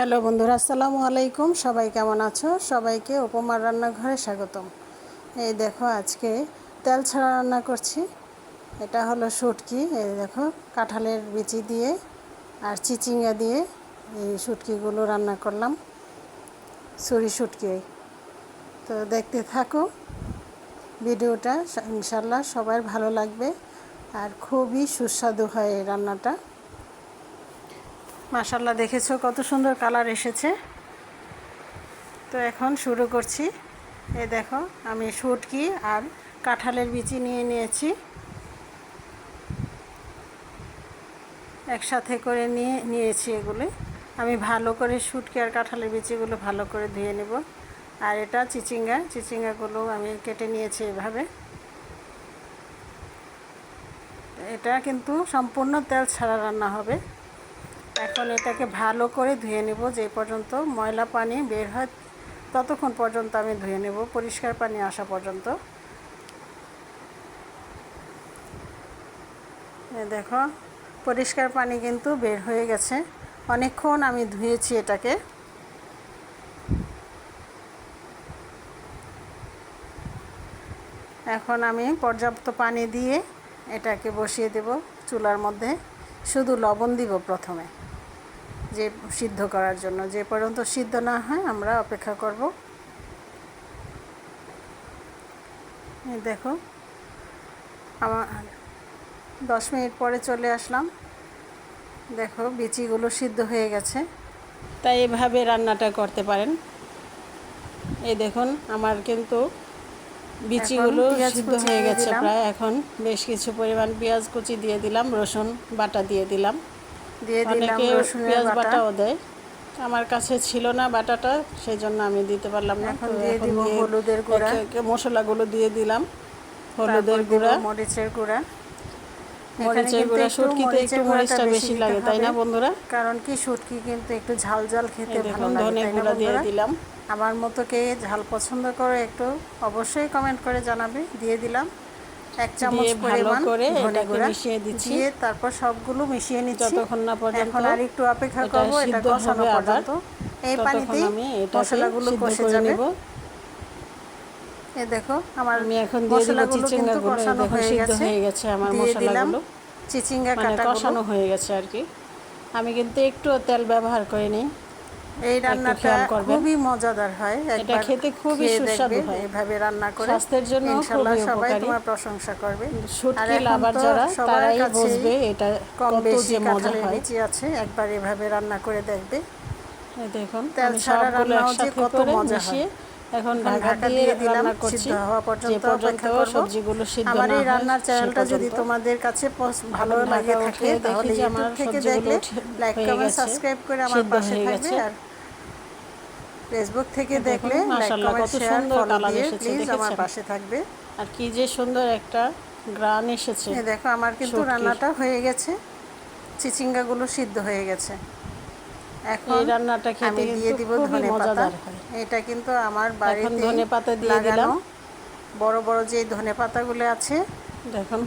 Hello বন্ধুরা, আসসালামু আলাইকুম। সবাই কেমন আছো? সবাইকে উপমার রান্নাঘরে স্বাগতম। এই দেখো, আজকে তেল ছাড়া রান্না করছি। এটা হলো শুটকি, এই দেখো, কাঁঠালের বিচি দিয়ে আর চিচিঙ্গা দিয়ে এই শুটকিগুলো রান্না করলাম। ছুরি শুটকি। তো দেখতে থাকো, ভিডিওটা ইনশাল্লাহ সবার ভালো লাগবে আর খুবই সুস্বাদু হয় এই রান্নাটা। মাশাল্লাহ দেখেছ কত সুন্দর কালার এসেছে। তো এখন শুরু করছি। এ দেখো, আমি শুটকি আর কাঁঠালের বিচি নিয়ে নিয়েছি। একসাথে করে নিয়ে নিয়েছি এগুলি। আমি ভালো করে শুটকি আর কাঁঠালের বিচিগুলো ভালো করে ধুয়ে নেব। আর এটা চিচিঙ্গা, চিচিঙ্গাগুলো আমি কেটে নিয়েছি এভাবে। এটা কিন্তু সম্পূর্ণ তেল ছাড়া রান্না হবে। এখন এটাকে ভালো করে ধুয়ে নেব যে পর্যন্ত ময়লা পানি বের হয় ততক্ষণ পর্যন্ত আমি ধুয়ে নেব, পরিষ্কার পানি আসা পর্যন্ত। দেখো, পরিষ্কার পানি কিন্তু বের হয়ে গেছে। অনেকক্ষণ আমি ধুয়েছি এটাকে। এখন আমি পর্যাপ্ত পানি দিয়ে এটাকে বসিয়ে দেব চুলার মধ্যে। শুধু লবণ দিব প্রথমে। যে সিদ্ধ করার জন্য। যে পর্যন্ত সিদ্ধ না হয় আমরা অপেক্ষা করব। দেখো আমার দশ মিনিট পরে চলে আসলাম। দেখো বিচিগুলো সিদ্ধ হয়ে গেছে। তাই এভাবে রান্নাটা করতে পারেন। এই দেখুন আমার কিন্তু বিচিগুলো সিদ্ধ হয়ে গেছে প্রায়। এখন বেশ কিছু পরিমাণ পেঁয়াজ কুচি দিয়ে দিলাম রসুন বাটা দিয়ে দিলাম। দিয়ে দিলাম বাটাও দেয়। আমার কাছে ছিল না বাটাটা সেই জন্য আমি দিতে পারলাম না। এখন দিয়ে দিব হলুদের গুঁড়া। মশলাগুলো দিয়ে দিলাম হলুদের গুঁড়া। মরিচের গুঁড়া। মরিচের গুঁড়া শুটকিতে একটু মরিচটা বেশি লাগে তাই না বন্ধুরা? কারণ কি শুটকি কিন্তু একটু ঝাল ঝাল খেতে ভালো লাগে ধনে গুঁড়া দিয়ে দিলাম। আমার মতো কে ঝাল পছন্দ করে একটু অবশ্যই কমেন্ট করে জানাবে। দিয়ে দিলাম। এক চামচ পরিমাণ করে এটাকে মিশিয়ে দিচ্ছি। দিয়ে তারপর সবগুলো মিশিয়ে নিচ্ছি। যতক্ষণ না পর্যন্ত এখন আর একটু অপেক্ষা করব এটা কষানো পর্যন্ত। এই পানিতে মশলাগুলো কষে যাবে। এই দেখো আমার আমি এখন দিয়ে দিলাম চিচিঙ্গাগুলো। কষানো হয়ে গেছে। হয়ে গেছে আমার মশলাগুলো। চিচিঙ্গা কাটা কষানো হয়ে গেছে আর কি। আমি কিন্তু একটু তেল ব্যবহার করিনি। এই রান্নাটা খুবই মজাদার হয়। এটা খেতে খুবই সুস্বাদু হয়। এভাবে রান্না করে। স্বাস্থ্যের জন্য ইনশাআল্লাহ সবাই তোমার প্রশংসা করবে। শুটকি লাভার যারা তারাই বুঝবে এটা কম বেশি মজা হয়। আছে। একবার এভাবে রান্না করে দেখবে। দেখুন তেল ছাড়া রান্নাও যে কত মজা হয়। এখন ঢাকা দিয়ে দিলাম সিদ্ধ হওয়া পর্যন্ত অপেক্ষা করব। সবজিগুলো সিদ্ধ আমার এই রান্নার চ্যানেলটা যদি তোমাদের কাছে ভালো লাগে থাকে তাহলে আমার থেকে দেখলে লাইক কমেন্ট সাবস্ক্রাইব করে আমার পাশে থাকবে আর ফেসবুক থেকে দেখলে প্লিজ আমার পাশে থাকবে। আর কি যে সুন্দর একটা গ্রান এসেছে। দেখো আমার কিন্তু রান্নাটা হয়ে গেছে চিচিঙ্গাগুলো সিদ্ধ হয়ে গেছে। এখন এই রান্নাটা খেতে দিয়ে দিব ধনে পাতা এটা কিন্তু আমার বাড়িতে ধনে পাতা দিয়ে দিলাম। বড় বড় যে ধনে পাতাগুলো আছে দেখুন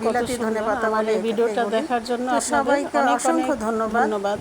ধনে পাতা ভিডিওটা দেখার জন্য সবাইকে অসংখ্য ধন্যবাদ। ধন্যবাদ।